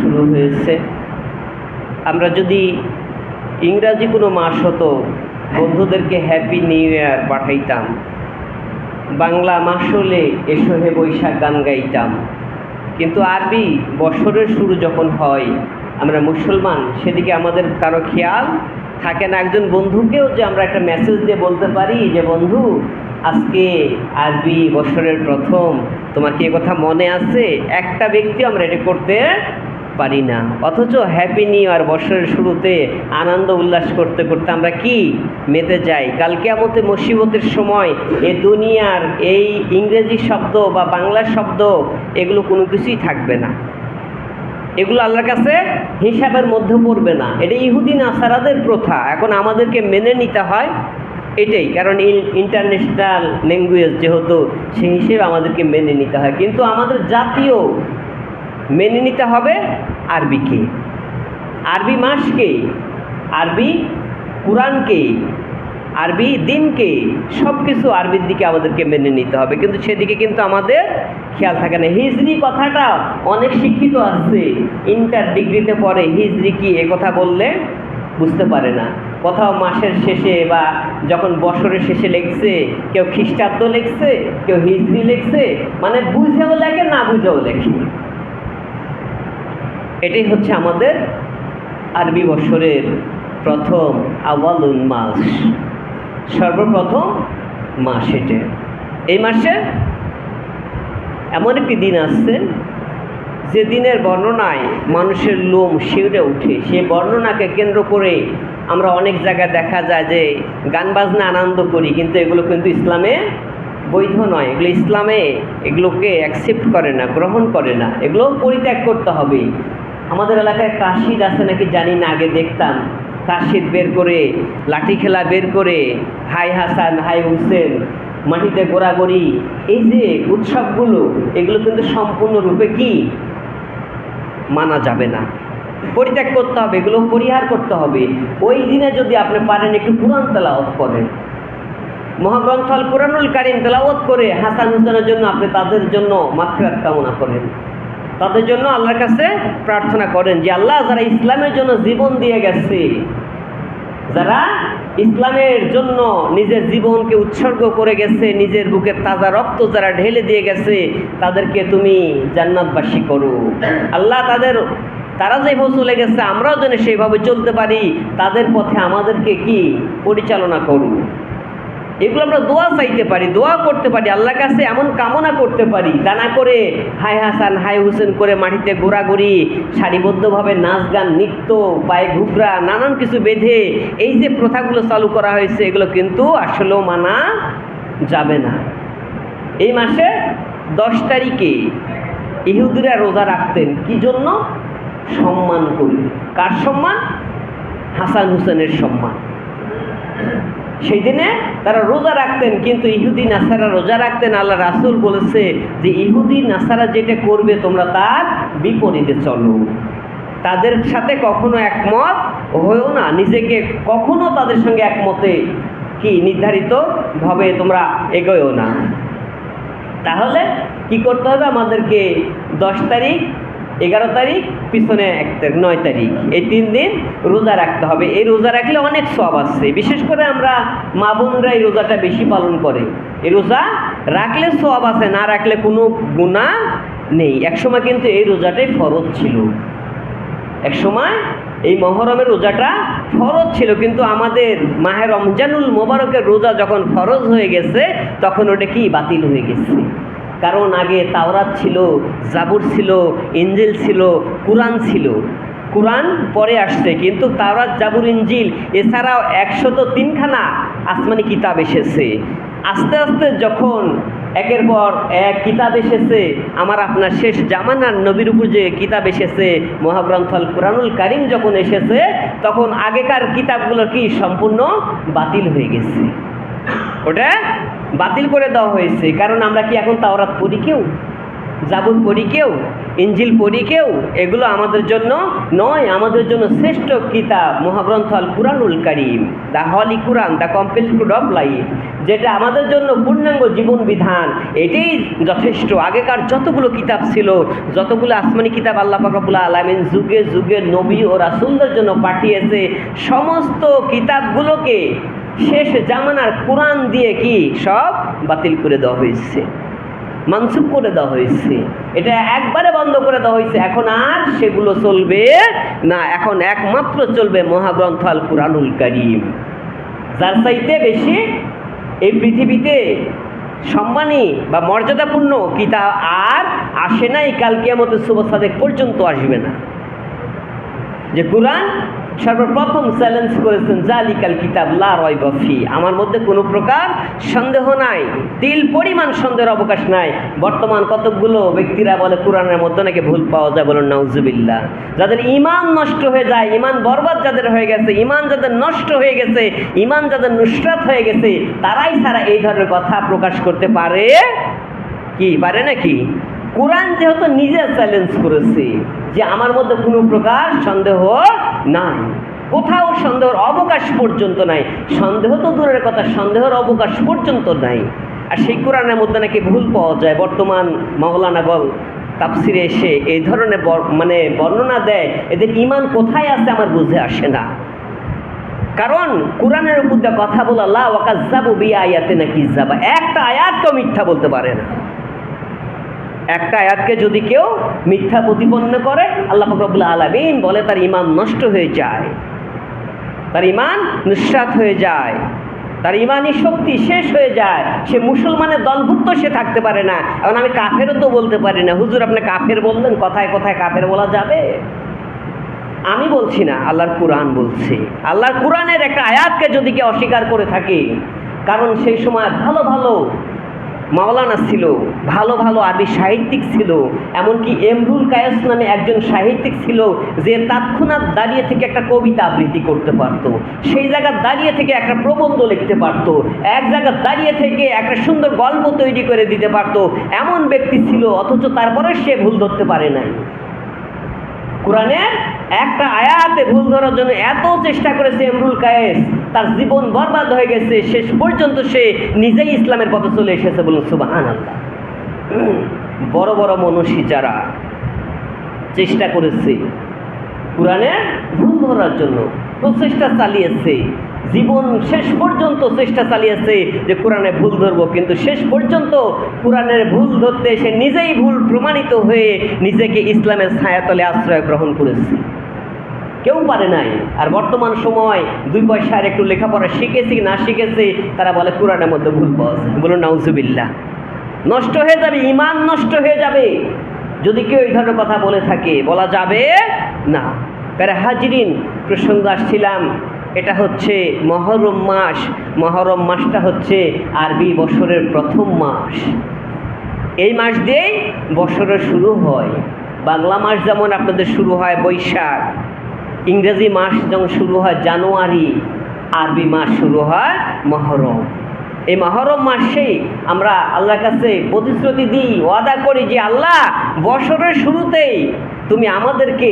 শুরু হয়েছে। আমরা যদি ইংরাজি কোনো মাস হতো, বন্ধুদেরকে হ্যাপি নিউ ইয়ার পাঠাইতাম। বাংলা মাস হলে এসো হে বৈশাখ গান গাইতাম। কিন্তু আরবি বছরের শুরু যখন হয়, আমরা মুসলমান, সেদিকে আমাদের কারও খেয়াল থাকে না। একজন বন্ধুকেও যে আমরা একটা মেসেজ দিয়ে বলতে পারি যে, বন্ধু, আজকে আরবি বছরের প্রথম, তোমার কি কথা মনে আছে? একটা ব্যক্তি আমরা এটা করতে পারি না। অথচ হ্যাপি নিউ ইয়ার বছরের শুরুতে আনন্দ উল্লাস করতে করতে আমরা কি মেতে যাই? কালকে কেমতে মুসিবতের সময় এ দুনিয়ার এই ইংরেজি শব্দ বা বাংলা শব্দ এগুলো কোনো কিছুই থাকবে না। এগুলো আল্লাহর কাছে হিসাবের মধ্যে পড়বে না। এটা ইহুদি নাসারাদের প্রথা। এখন আমাদেরকে মেনে নিতে হয় এটাই। কারণ ইন্টারন্যাশনাল ল্যাঙ্গুয়েজ যেহেতু, সেই হিসেবে আমাদেরকে মেনে নিতে হয়। কিন্তু আমাদের জাতীয় মেনে নিতে হবে আরবিকে। আরবি মাসকে, আরবি কোরআনকে, আরবি দিনকে সব কিছু আরবির দিকে আমাদেরকে মেনে নিতে হবে। কিন্তু সেদিকে কিন্তু আমাদের খেয়াল থাকে না। হিজড়ি কথাটা অনেক শিক্ষিত আছে। ইন্টার ডিগ্রিতে পড়ে হিজড়ি কি এ কথা বললে বুঝতে পারে না। কোথাও মাসের শেষে বা যখন বছরের শেষে লেখছে, কেউ খ্রিস্টাব্দ লেখছে, কেউ হিজড়ি লেখছে মানে বুঝেও লেখে, না বুঝেও লেখে। এটাই হচ্ছে আমাদের আরবি বছরের প্রথম আওয়ালুন মাস। সর্বপ্রথম মাস এটা। এই মাসে এমন একটি দিন আসছে, যে দিনের বর্ণনায় মানুষের লোম শিউরে উঠে সে বর্ণনাকে কেন্দ্র করে আমরা অনেক জায়গায় দেখা যায় যে গান বাজনা আনন্দ করি, কিন্তু এগুলো কিন্তু ইসলামে বৈধ নয়। এগুলো ইসলামে এগুলোকে অ্যাকসেপ্ট করে না, গ্রহণ করে না। এগুলো পরিত্যাগ করতে হবে। আমাদের এলাকায় কাশিদ আছে নাকি জানি না, আগে দেখতাম। কাশিদ বের করে, লাঠি খেলা বের করে, হাই হাসান, হাই হুসেন, মাটিতে গোড়াগড়ি। এই যে উৎসবগুলো, এগুলো কিন্তু সম্পূর্ণরূপে কি? মানা যাবে না। পরিত্যাগ করতে হবে, এগুলো পরিহার করতে হবে। ওই দিনে যদি আপনি পারেন একটু কোরআন তেলাওয়াত করেন। মহাগ্রন্থ আল কোরআনুল কারিম তেলাওয়াত করে হাসান হুসেনের জন্য আপনি তাদের জন্য মাফিরাত কামনা করেন। তাদের জন্য আল্লাহর কাছে প্রার্থনা করেন যে আল্লাহ যারা ইসলামের জন্য জীবন দিয়ে গেছে, যারা ইসলামের জন্য নিজের জীবনকে উৎসর্গ করে গেছে, নিজের বুকের তাজা রক্ত যারা ঢেলে দিয়ে গেছে, তাদেরকে তুমি জান্নাতবাসী করো। আল্লাহ তাদের, তারা যেভাবে চলে গেছে, আমরাও যেন সেইভাবে চলতে পারি, তাদের পথে আমাদেরকে কি পরিচালনা করু এগুলো আমরা দোয়া চাইতে পারি, দোয়া করতে পারি, আল্লাহর কাছে এমন কামনা করতে পারি, তা না করে হাই হাসান হাই হুসেন করে মাটিতে ঘোরাঘুরি, সারিবদ্ধভাবে নাচ গান, নৃত্য, পায়ে ঘুগরা, নানান কিছু বেঁধে এই যে প্রথাগুলো চালু করা হয়েছে, এগুলো কিন্তু আসলেও মানা যাবে না। এই মাসে দশ তারিখে ইহুদিরা রোজা রাখতেন, কি জন্য? সম্মান করি। কার সম্মান? হাসান হুসেনের সম্মান। সেই দিনে তারা রোজা রাখতেন, কিন্তু ইহুদি নাসারা রোজা রাখতেন। আল্লাহ রাসুল বলেছে যে ইহুদি নাসারা যেটা করবে তোমরা তার বিপরীতে চলো। তাদের সাথে কখনো একমত হয়েও না। নিজেকে কখনো তাদের সঙ্গে একমতে কি নির্ধারিতভাবে তোমরা এগোয়ও না। তাহলে কি করতে হবে? আমাদেরকে দশ তারিখ এগারো তারিখ, পিছনে এক তারিখ, নয় তারিখ। এই তিন দিন রোজা রাখতে হবে। এই রোজা রাখলে অনেক সব আছে। বিশেষ করে আমরা মা বোনরা এই রোজাটা বেশি পালন করে। এই রোজা রাখলে সব আছে, না রাখলে কোনো গুণা নেই। একসময় কিন্তু এই রোজাটাই ফরজ ছিল। একসময় এই মহরমের রোজাটা ফরজ ছিল, কিন্তু আমাদের মাহে রমজানুল মোবারকের রোজা যখন ফরজ হয়ে গেছে, তখন ওটা কি? বাতিল হয়ে গেছে। কারণ আগে তাওরাত ছিল, জাবুর ছিল ইঞ্জিল ছিল, কোরআন ছিল। কোরআন পরে আসছে, কিন্তু তাওরাত, জাবুর ইঞ্জিল এছাড়াও একশত তিনখানা আসমানি কিতাব এসেছে। আস্তে আস্তে যখন একের পর এক কিতাব এসেছে, আমার আপনার শেষ জামানার নবীর উপর যে কিতাব এসেছে, মহাগ্রন্থ আল কোরআনুল কারিম যখন এসেছে, তখন আগেকার কিতাবগুলো কি সম্পূর্ণ বাতিল হয়ে গেছে। ওটা বাতিল করে দেওয়া হয়েছে। কারণ আমরা কি এখন তাওরাত পড়ি কেউ? জাবুর পড়ি কেউ? ইঞ্জিল পড়ি কেউ? এগুলো আমাদের জন্য নয়, আমাদের জন্য শ্রেষ্ঠ কিতাব, মহাগ্রন্থ আল কুরআনুল কারিম। The holy Quran the complete of life. যেটা আমাদের জন্য পূর্ণাঙ্গ জীবন বিধান, এটাই যথেষ্ট। আগেকার যতগুলো কিতাব ছিল, যতগুলো আসমানি কিতাব আল্লাহ পাকাবুল্লাহ আলামিন যুগে যুগে নবী ও রাসুলদের জন্য পাঠিয়েছে, সমস্ত কিতাবগুলোকে শেষ জামানার কোরআন দিয়ে কি সব বাতিল করে দেওয়া হয়েছে? মানসুখ করে দেওয়া হয়েছে। এটা একবারে বন্ধ করে দেওয়া হয়েছে। এখন আর সেগুলো চলবে না। এখন একমাত্র চলবে মহাগ্রন্থ আল কুরআনুল কারিম। যার চাইতে বেশি এই পৃথিবীতে সম্মানী বা মর্যাদাপূর্ণ কিতাব আর আসে নাই কালকে আমাদের শুভ সাদেক পর্যন্ত আসবে না। যে কোরআন সর্বপ্রথম চ্যালেঞ্জ করেছেন, জালিকাল কিতাব লা রয় বফি আমার মধ্যে কোনো প্রকার সন্দেহ নাই, তিল পরিমাণ সন্দেহের অবকাশ নাই। বর্তমান কতকগুলো ব্যক্তিরা বলে, কোরআনের মধ্যে নাকি ভুল পাওয়া যায়? বলুন, নাউজুবিল্লাহ। যাদের ইমান নষ্ট হয়ে যায় ইমান বরবাদ যাদের হয়ে গেছে ইমান যাদের নষ্ট হয়ে গেছে ইমান যাদের নুসরাত হয়ে গেছে, তারাই ছাড়া এই ধরনের কথা প্রকাশ করতে পারে কি? পারে নাকি? কোরআন যেহেতু নিজে চ্যালেঞ্জ করেছে যে আমার মধ্যে কোনো প্রকার সন্দেহ নাই, কোথাও সন্দেহের অবকাশ পর্যন্ত নাই, সন্দেহ তো দূরের কথা, সন্দেহের অবকাশ পর্যন্ত নাই। আর সেই কোরআনের মধ্যে নাকি ভুল পাওয়া যায়। বর্তমান মাওলানা বল তাপসিরে এসে এই ধরনের মানে বর্ণনা দেয়, এদের ইমান কোথায় আছে আমার বুঝে আসে না। কারণ কোরআনের উপর কথা বলা, লা ওয়াকাজ্জাবু বি আয়াতে নাকি যাবা একটা আয়াতকেও মিথ্যা বলতে পারে না। একটা আয়াতকে যদি কেউ মিথ্যা প্রতিপন্ন করে, আল্লাহ ফকরবুল আলমিন বলে, তার ইমান নষ্ট হয়ে যায়। তার ইমান নিঃস্বাত হয়ে যায়। তার ইমানই শক্তি শেষ হয়ে যায়। সে মুসলমানের দলভুক্ত, সে থাকতে পারে না। এখন আমি কাফেরও তো বলতে পারি না। হুজুর, আপনি কাফের বললেন, কথায় কথায় কাফের বলা যাবে? আমি বলছি না, আল্লাহর কোরআন বলছি। আল্লাহর কোরআনের একটা আয়াতকে যদি কেউ অস্বীকার করে থাকে, কারণ সেই সময় ভালো ভালো মাওলানা ছিল, ভালো ভালো আরবি সাহিত্যিক ছিল, এমনকি এমরুল কায়েস নামে একজন সাহিত্যিক ছিল যে তৎক্ষণাৎ দাঁড়িয়ে থেকে একটা কবিতা আবৃত্তি করতে পারতো। সেই জায়গায় দাঁড়িয়ে থেকে একটা প্রবন্ধ লিখতে পারতো, এক জায়গায় দাঁড়িয়ে থেকে একটা সুন্দর গল্প তৈরি করে দিতে পারতো, এমন ব্যক্তি ছিল, অথচ তারপরে সে ভুল ধরতে পারে নাই। কোরআনের একটা আয়াতে ভুল ধরার জন্য এত চেষ্টা করেছে এমরুল কায়েস, তার জীবন বরবাদ হয়ে গেছে, শেষ পর্যন্ত সে নিজেই ইসলামের পথে চলে এসেছে বলুন সুবাহান বড় বড় মনীষী যারা চেষ্টা করেছে কোরআনে ভুল ধরার জন্য, প্রচেষ্টা চালিয়েছে, জীবন শেষ পর্যন্ত চেষ্টা চালিয়েছে যে কোরআনে ভুল ধরবো, কিন্তু শেষ পর্যন্ত কোরআনের ভুল ধরতে সে নিজেই ভুল প্রমাণিত হয়ে নিজেকে ইসলামের ছায়াতলে আশ্রয় গ্রহণ করেছে। কেউ পারে নাই। আর বর্তমান সময় দুই পয়সার একটু লেখাপড়া শিখেছি, না শিখেছে, তারা বলে কোরআনের মধ্যে ভুল পাওয়া বলুন, নাউজুবিল্লাহ। নষ্ট হয়ে যাবে ইমান নষ্ট হয়ে যাবে। যদি কেউ এই ধরনের কথা বলে থাকে, বলা যাবে না। প্যারা হাজিরিন, প্রসঙ্গ আসছিলাম, এটা হচ্ছে মহরম মাস। মহরম মাসটা হচ্ছে আরবি বছরের প্রথম মাস। এই মাস দিয়েই বছরের শুরু হয়। বাংলা মাস যেমন আপনাদের শুরু হয় বৈশাখ ইংরেজি মাস যখন শুরু হয় জানুয়ারি, আরবি মাস শুরু হয় মহরম। এই মহরম মাসেই আমরা আল্লাহর কাছে প্রতিশ্রুতি দিই, ওয়াদা করি যে, আল্লাহ, বছরের শুরুতেই তুমি আমাদেরকে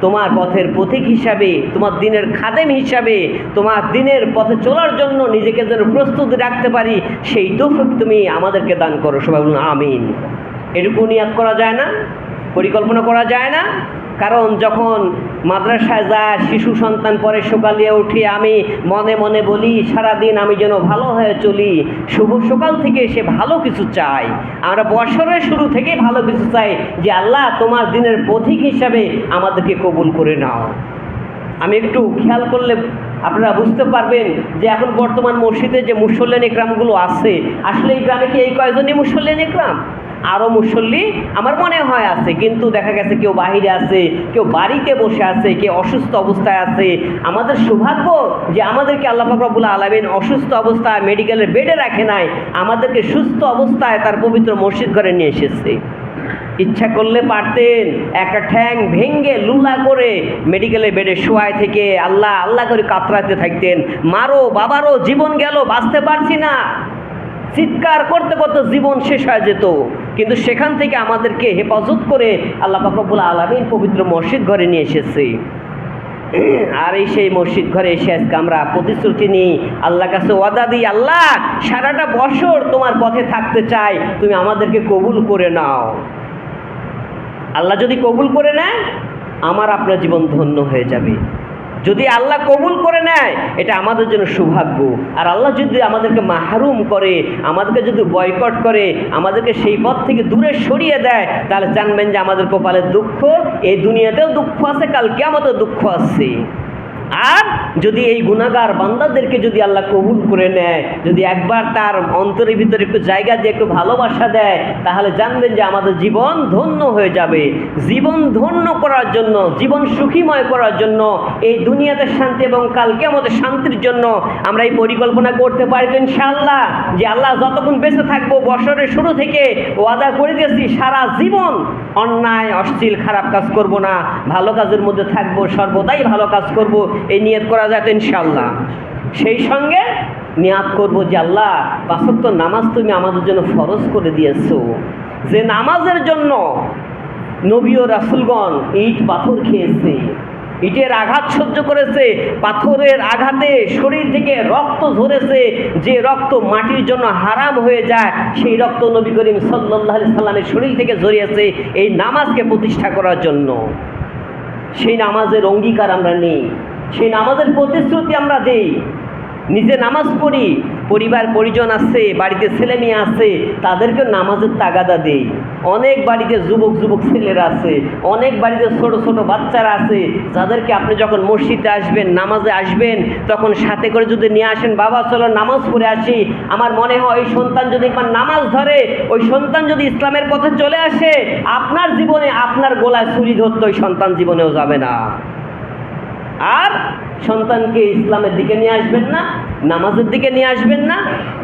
তোমার পথের পথিক হিসাবে, তোমার দিনের খাদেম হিসাবে, তোমার দিনের পথে চলার জন্য নিজেকে যেন প্রস্তুত রাখতে পারি, সেই তৌফিক তুমি আমাদেরকে দান করো। সবাই বলুন, আমিন। এটুকু নিয়াত করা যায় না, পরিকল্পনা করা যায় না, কারণ যখন মাদ্রাসায় যায় শিশু সন্তান পরে সকালে উঠে আমি মনে মনে বলি, সারাদিন আমি যেন ভালো হয়ে চলি, শুভ সকাল থেকে সে ভালো কিছু চাই আমরা বছরের শুরু থেকে ভালো কিছু চাই যে, আল্লাহ, তোমার দিনের পথিক হিসাবে আমাদেরকে কবুল করে নাও। আমি একটু খেয়াল করলে আপনারা বুঝতে পারবেন যে, এখন বর্তমান মসজিদে যে মুসল্লেন গ্রামগুলো আছে, আসলে এই গ্রামে কি এই কয়জনই মুসল্লেন গ্রাম আরও মুসল্লি আমার মনে হয় আছে, কিন্তু দেখা গেছে কেউ বাহিরে আছে, কেউ বাড়িতে বসে আছে, কেউ অসুস্থ অবস্থায় আছে। আমাদের সৌভাগ্য যে আমাদেরকে আল্লাহ ফাকরাবুল আলমিন অসুস্থ অবস্থায় মেডিকেলের বেডে রাখে নাই, আমাদেরকে সুস্থ অবস্থায় তার পবিত্র মসজিদ ঘরে নিয়ে এসেছে। ইচ্ছা করলে পারতেন, একটা ঠ্যাং ভেঙ্গে লুলা করে মেডিকেলে বেডে শোয়ায় থেকে আল্লাহ আল্লাহ করে কাতরাতে থাকতেন। মারো বাবারও জীবন গেল, বাঁচতে পারছি না। চিৎকার করতে করতে জীবন শেষ হয়ে যেত। কিন্তু সেখান থেকে আমাদেরকে হেফাজত করে আল্লাহ পাকবুল আলমিন পবিত্র মসজিদ ঘরে নিয়ে এসেছে। আর এই সেই মসজিদ ঘরে এসে আজকে আমরা প্রতিশ্রুতি নিই আল্লাহ কাছে ওয়াদা দিই, আল্লাহ, সারাটা বছর তোমার পথে থাকতে চাই, তুমি আমাদেরকে কবুল করে নাও। আল্লাহ যদি কবুল করে নেয়, আমার আপনার জীবন ধন্য হয়ে যাবে। যদি আল্লাহ কবুল করে নেয়, এটা আমাদের জন্য সৌভাগ্য। আর আল্লাহ যদি আমাদেরকে মাহরুম করে, আমাদেরকে যদি বয়কট করে, আমাদেরকে সেই পথ থেকে দূরে সরিয়ে দেয়, তাহলে জানবেন যে আমাদের কপালের দুঃখ, এই দুনিয়াতেও দুঃখ আছে কালকে আমাদের দুঃখ আছে। আর যদি এই গুণাগার বান্দাদেরকে যদি আল্লাহ কবুল করে নেয়, যদি একবার তার অন্তরের ভিতরে একটু জায়গা দিয়ে একটু ভালোবাসা দেয়, তাহলে জানবেন যে আমাদের জীবন ধন্য হয়ে যাবে। জীবন ধন্য করার জন্য, জীবন সুখীময় করার জন্য, এই দুনিয়াতে শান্তি এবং কালকে আমাদের শান্তির জন্য আমরা এই পরিকল্পনা করতে পারি তো ইনশাআল্লাহ, যে আল্লাহ যতক্ষণ বেঁচে থাকব, বছরের শুরু থেকে ওয়াদা করে দিয়েছি, সারা জীবন অন্যায়, অশ্লীল, খারাপ কাজ করব না, ভালো কাজের মধ্যে থাকব, সর্বদাই ভালো কাজ করব। এই নিয়ত করা যায় তো ইনশাআল্লাহ। সেই সঙ্গে নিয়াত করব যে আল্লাহ, পাঁচক্ত নামাজ তুমি আমাদের জন্য ফরজ করে দিয়েছ। যে নামাজের জন্য নবী ও রাসুলগণ ইট, পাথর খেয়েছে, ইটের আঘাত সহ্য করেছে, পাথরের আঘাতে শরীর থেকে রক্ত ঝরেছে, যে রক্ত মাটির জন্য হারাম হয়ে যায়, সেই রক্ত নবী করিম সাল্লাহ সাল্লামের শরীর থেকে ঝরিয়েছে এই নামাজকে প্রতিষ্ঠা করার জন্য। সেই নামাজের অঙ্গীকার আমরা নেই। সেই নামাজের প্রতিশ্রুতি আমরা দেই। নিজে নামাজ পড়ি, পরিবার পরিজন আছে, বাড়িতে ছেলে মেয়ে আছে তাদেরকে নামাজের তাগাদা দেই। অনেক বাড়িতে যুবক যুবক ছেলেরা আছে, অনেক বাড়িতে ছোট ছোট বাচ্চারা আছে, যাদেরকে আপনি যখন মসজিদে আসবেন, নামাজে আসবেন, তখন সাথে করে যদি নিয়ে আসেন, বাবা, চলো নামাজ পড়ে আসি। আমার মনে হয় ওই সন্তান যদি একবার নামাজ ধরে, ওই সন্তান যদি ইসলামের পথে চলে আসে, আপনার জীবনে আপনার গোলায় ছুরি ধরতে ওই সন্তান জীবনেও যাবে না। আর সন্তানকে ইসলামের দিকে নিয়ে আসবেন না, নামাজের দিকে নিয়ে আসবেন না,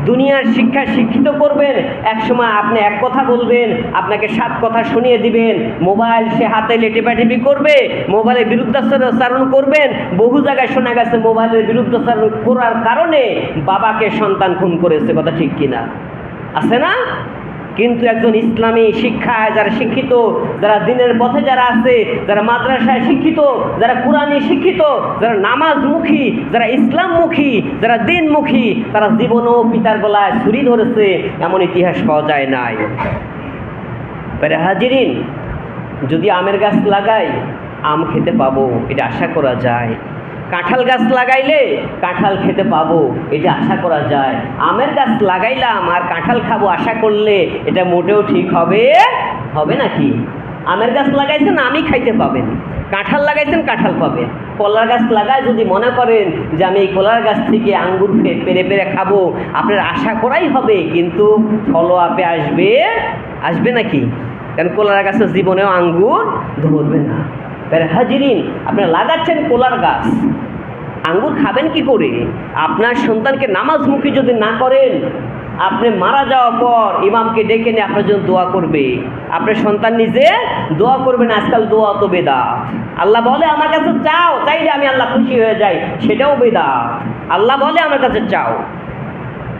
দুনিয়ার শিক্ষা শিক্ষিত করবেন এক সময় আপনি এক কথা বলবেন, আপনাকে সাত কথা শুনিয়ে দিবেন, মোবাইল সে হাতে লেটেপাটেপি করবে মোবাইলের বিরুদ্ধাচারণ করবেন, বহু জায়গায় শোনা গেছে মোবাইলের বিরুদ্ধাচারণ করার কারণে বাবাকে সন্তান খুন করেছে, কথা ঠিক কিনা? আছে না? কিন্তু একজন ইসলামী শিক্ষায় যারা শিক্ষিত, যারা দিনের পথে যারা আছে, যারা মাদ্রাসায় শিক্ষিত, যারা কোরআনী শিক্ষিত, যারা নামাজমুখী, যারা ইসলামমুখী, যারা দিনমুখী, তারা জীবনও পিতার গলায় ছুরি ধরেছে, এমন ইতিহাস পাওয়া যায় নাই। হাজিরিন, যদি আমের গাছ লাগাই, আম খেতে পাবো, এটা আশা করা যায়। কাঁঠাল গাছ লাগাইলে কাঁঠাল খেতে পাবো, এটা আশা করা যায়। আমের গাছ লাগাইলাম আর কাঁঠাল খাব আশা করলে এটা মোটেও ঠিক হবে হবে নাকি আমের গাছ লাগাইছেন, আমি খাইতে পাবেন। কাঁঠাল লাগাইছেন, কাঁঠাল পাবেন। কলার গাছ লাগায় যদি মনে করেন যে আমি এই কলার গাছ থেকে আঙ্গুর পেরে পেরে খাব, আপনার আশা করাই হবে, কিন্তু ফলো আপে আসবে আসবে নাকি কারণ কলার গাছের জীবনেও আঙ্গুর ধরবে না। হাজিরিন আপনারা লাগাচ্ছেন কোলার গাছ। আঙ্গুর খাবেন কি করে? আপনার সন্তানকে নামাজ নামাজমুখী যদি না করেন, আপনি মারা যাওয়ার পর ইমামকে ডেকে নিয়ে আপনার জন্য দোয়া করবে। আপনার সন্তান নিজে দোয়া করবেন আজকাল দোয়া তো বেদা। আল্লাহ বলে, আমার কাছে চাও, চাইলে আমি আল্লাহ খুশি হয়ে যাই, সেটাও বেদা। আল্লাহ বলে, আমার কাছে চাও।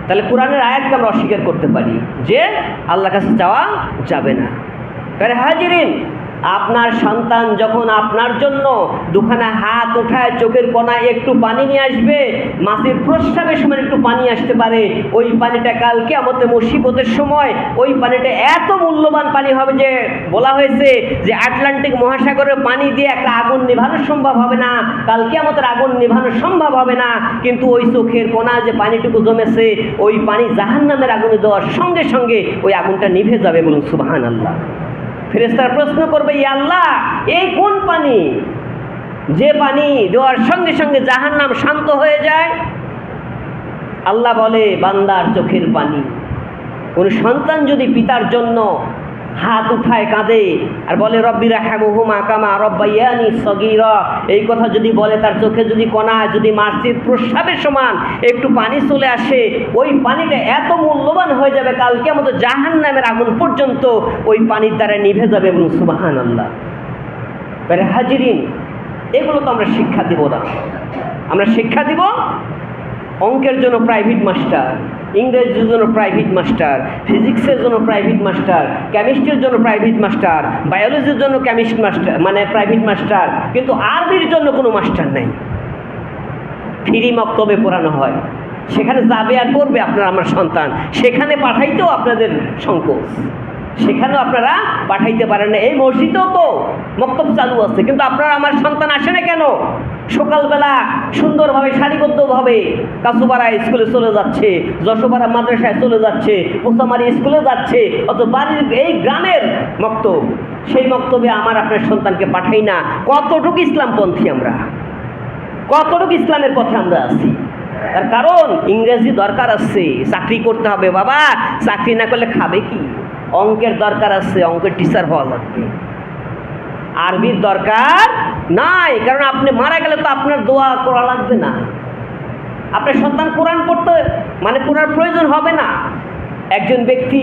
তাহলে কোরআনের আয়াতকে আমরা অস্বীকার করতে পারি যে, আল্লাহর কাছে চাওয়া যাবে না। তাহলে হাজিরিন আপনার সন্তান যখন আপনার জন্য দুখানা হাত উঠায় চোখের কোনায় একটু পানি নিয়ে আসবে মাছের প্রস্রাবের সময় একটু পানি আসতে পারে, ওই পানিটা কালকে আমাদের মুসিবতের সময়, ওই পানিটা এত মূল্যবান পানি হবে যে বলা হয়েছে যে আটলান্টিক মহাসাগরের পানি দিয়ে একটা আগুন নিভানো সম্ভব হবে না কালকে আমাদের আগুন নিভানো সম্ভব হবে না, কিন্তু ওই চোখের কোনা যে পানিটুকু জমেছে, ওই পানি জাহান্নামের আগুনে দেওয়ার সঙ্গে সঙ্গে ওই আগুনটা নিভে যাবে বলুন সুবাহান আল্লাহ ফেরেস্তার প্রশ্ন করবে আল্লাহ, এই কোন পানি? যে পানি দেওয়ার সঙ্গে সঙ্গে জাহান্নাম শান্ত হয়ে যায়। আল্লাহ বলে, বান্দার চোখের পানি। কোন সন্তান যদি পিতার জন্য হাত উঠায় কাঁদে আর বলে রব্বিরা হ্যামুহুমা কামা রব্বাইয়ানি সগিরা। এই কথা যদি বলে, তার চোখে যদি কণা, যদি মার্সির প্রস্রাবের সমান একটু পানি চলে আসে, ওই পানিটা এত মূল্যবান হয়ে যাবে কালকে আমাদের জাহান নামের আগুন পর্যন্ত ওই পানির দ্বারা নিভে যাবে এবং সুবাহান আল্লাহ হাজিরিন, এগুলো তো আমরা শিক্ষা দিব না। আমরা শিক্ষা দিব অঙ্কের জন্য প্রাইভেট মাস্টার ইংরেজির জন্য প্রাইভেট মাস্টার ফিজিক্সের জন্য প্রাইভেট মাস্টার কেমিস্ট্রির জন্য প্রাইভেট মাস্টার বায়োলজির জন্য কেমিস্ট মাস্টার মানে প্রাইভেট মাস্টার কিন্তু আরবির জন্য কোনো মাস্টার নাই। ফিরি মক্তবে পড়ানো হয়। সেখানে যাবে আর করবে আপনার আমার সন্তান। সেখানে পাঠাইতেও আপনাদের সংকোচ। সেখানেও আপনারা পাঠাইতে পারেন না। এই মসজিদেও তো মক্তব চালু আছে, কিন্তু আপনারা আমার সন্তান আসে না কেন? সকালবেলা সুন্দরভাবে, সারিবদ্ধভাবে কাসুপাড়া স্কুলে চলে যাচ্ছে, যশোপাড়া মাদ্রাসায় চলে যাচ্ছে পোস্তামারি স্কুলে যাচ্ছে অত বাড়ির এই গ্রামের মক্তব। সেই মক্তবে আমার আপনার সন্তানকে পাঠাই না। কতটুকু ইসলামপন্থী আমরা? কতটুকু ইসলামের পথে আমরা আছি? তার কারণ ইংরেজি দরকার আছে। চাকরি করতে হবে বাবা। চাকরি না করলে খাবে কি? অঙ্কের দরকার আছে, অঙ্কের টিচার হওয়া লাগবে। আরবির দরকার নাই, কারণ আপনি মারা গেলে তো আপনার দোয়া করা লাগবে না। আপনার সন্তান কোরআন পড়তে মানে পড়ার প্রয়োজন হবে না। একজন ব্যক্তি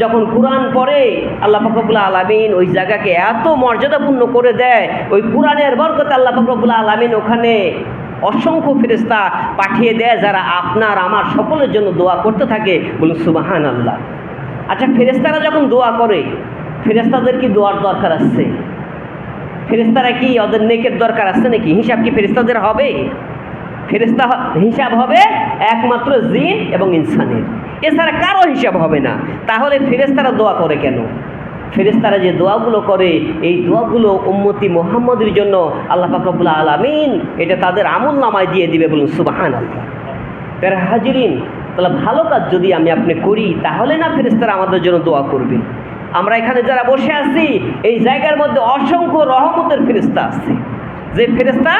যখন কোরআন পড়ে, আল্লাহ ফকরবুল্লা আলমিন ওই জায়গাকে এত মর্যাদাপূর্ণ করে দেয়, ওই কোরআনের বরকতে আল্লাহ ফকরবুল্লা আলমিন ওখানে অসংখ্য ফেরেস্তা পাঠিয়ে দেয় যারা আপনার, আমার সকলের জন্য দোয়া করতে থাকে। বলুন সুবাহান আল্লাহ আচ্ছা ফেরেস্তারা যখন দোয়া করে ফেরেস্তাদের কি দোয়ার দরকার আছে। ফেরেস্তারা কি ওদের নেকের দরকার আছে নাকি? হিসাব কি ফেরেস্তাদের হবে? ফেরেস্তা হিসাব হবে একমাত্র জিন এবং ইনসানের। এছাড়া কারও হিসাব হবে না। তাহলে ফেরেস্তারা দোয়া করে কেন? ফেরেস্তারা যে দোয়াগুলো করে, এই দোয়াগুলো উম্মতি মোহাম্মদের জন্য আল্লাহ ফাকরবুল্লা আলমিন, এটা তাদের আমল নামায় দিয়ে দিবে বলুন সুবাহান আল্লাহ হাজিরিন। তাহলে ভালো কাজ যদি আমি আপনি করি, তাহলে না ফেরেস্তারা আমাদের জন্য দোয়া করবে। আমরা এখানে যারা বসে আছি, এই জায়গার মধ্যে অসংখ্য রহমতের ফেরিস্তা আছে। যে ফেরেস্তা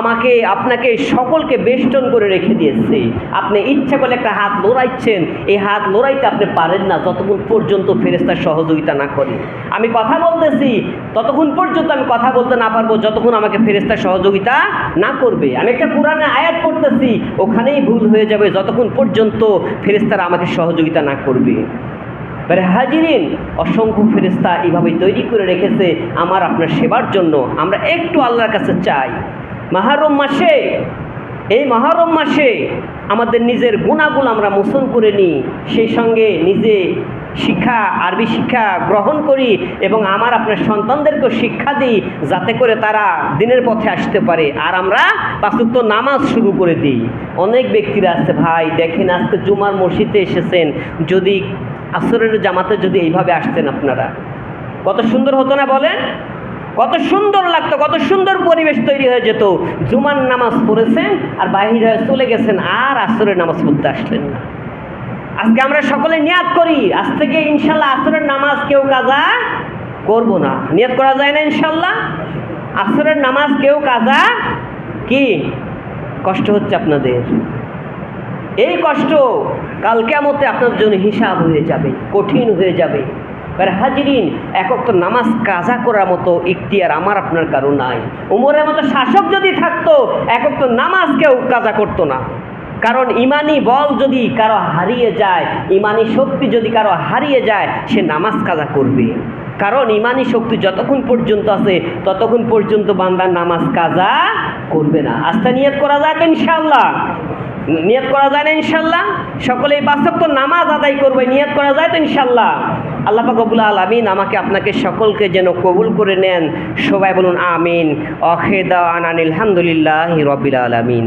আমাকে, আপনাকে সকলকে বেষ্টন করে রেখে দিয়েছে। আপনি ইচ্ছা করলে একটা হাত লড়াইছেন, এই হাত লড়াইতে আপনি পারেন না যতক্ষণ পর্যন্ত ফেরেস্তার সহযোগিতা না করে। আমি কথা বলতেছি, ততক্ষণ পর্যন্ত আমি কথা বলতে না পারব যতক্ষণ আমাকে ফেরেস্তার সহযোগিতা না করবে। আমি একটা কোরআনে আয়াত পড়তেছি, ওখানেই ভুল হয়ে যাবে যতক্ষণ পর্যন্ত ফেরেস্তারা আমাকে সহযোগিতা না করবে। হাজিরিন অসংখ্য ফেরেস্তা এইভাবে তৈরি করে রেখেছে আমার আপনার সেবার জন্য। আমরা একটু আল্লাহর কাছে চাই। মাহারম মাসে, এই মহরম মাসে আমাদের নিজের গুণাগুলো আমরা মোচন করে নিই। সেই সঙ্গে নিজে শিক্ষা, আরবি শিক্ষা গ্রহণ করি এবং আমার আপনার সন্তানদেরকেও শিক্ষা দিই যাতে করে তারা দিনের পথে আসতে পারে। আর আমরা পাঁচুক্ত নামাজ শুরু করে দিই। অনেক ব্যক্তিরা আছে, ভাই, দেখেন আজকে জুমার মসজিদে এসেছেন। যদি আসরের জামাতে যদি এইভাবে আসতেন আপনারা, কত সুন্দর হতো না বলেন? কত সুন্দর লাগতো, কত সুন্দর পরিবেশ তৈরি হয়ে যেত। জুমার নামাজ পড়েছেন আর বাহির হয়ে চলে গেছেন, আর আসরের নামাজ পড়তে আসলেন না। আজকে আমরা সকলে নিয়াত করি, আজ থেকে ইনশাল্লাহ আসরের নামাজ কেউ কাজা করব না। নিয়াত করা যায় না ইনশাল্লাহ? আসরের নামাজ কেউ কাজা কি? কষ্ট হচ্ছে আপনাদের। এই কষ্ট কাল কেমতে আপনার জন্য হিসাব হয়ে যাবে, কঠিন হয়ে যাবে। এবার হাজিরিন একক তো নামাজ কাজা করার মতো ইখতিয়ার আমার আপনার কারও নাই। উমরের মতো শাসক যদি থাকতো একক তো নামাজ কেউ কাজা করতো না। কারণ ইমানি বল যদি কারও হারিয়ে যায়, ইমানি শক্তি যদি কারও হারিয়ে যায়, সে নামাজ কাজা করবে। কারণ ইমানি শক্তি যতক্ষণ পর্যন্ত আছে, ততক্ষণ পর্যন্ত বান্দার নামাজ কাজা করবে না। আস্থা নিয়ত করা যাক ইনশাল্লাহ নিয়ত করা যায় না ইনশাল্লাহ সকলে এই বাস্তব তো নামাজ আদায় করবে, নিয়ত করা যায় তো ইনশাল্লাহ আল্লাহ পাকবুল আলমিন আমাকে আপনাকে সকলকে যেন কবুল করে নেন। সবাই বলুন আমিন। অখেদা আনান আলহামদুলিল্লাহ রবিল আলমিন।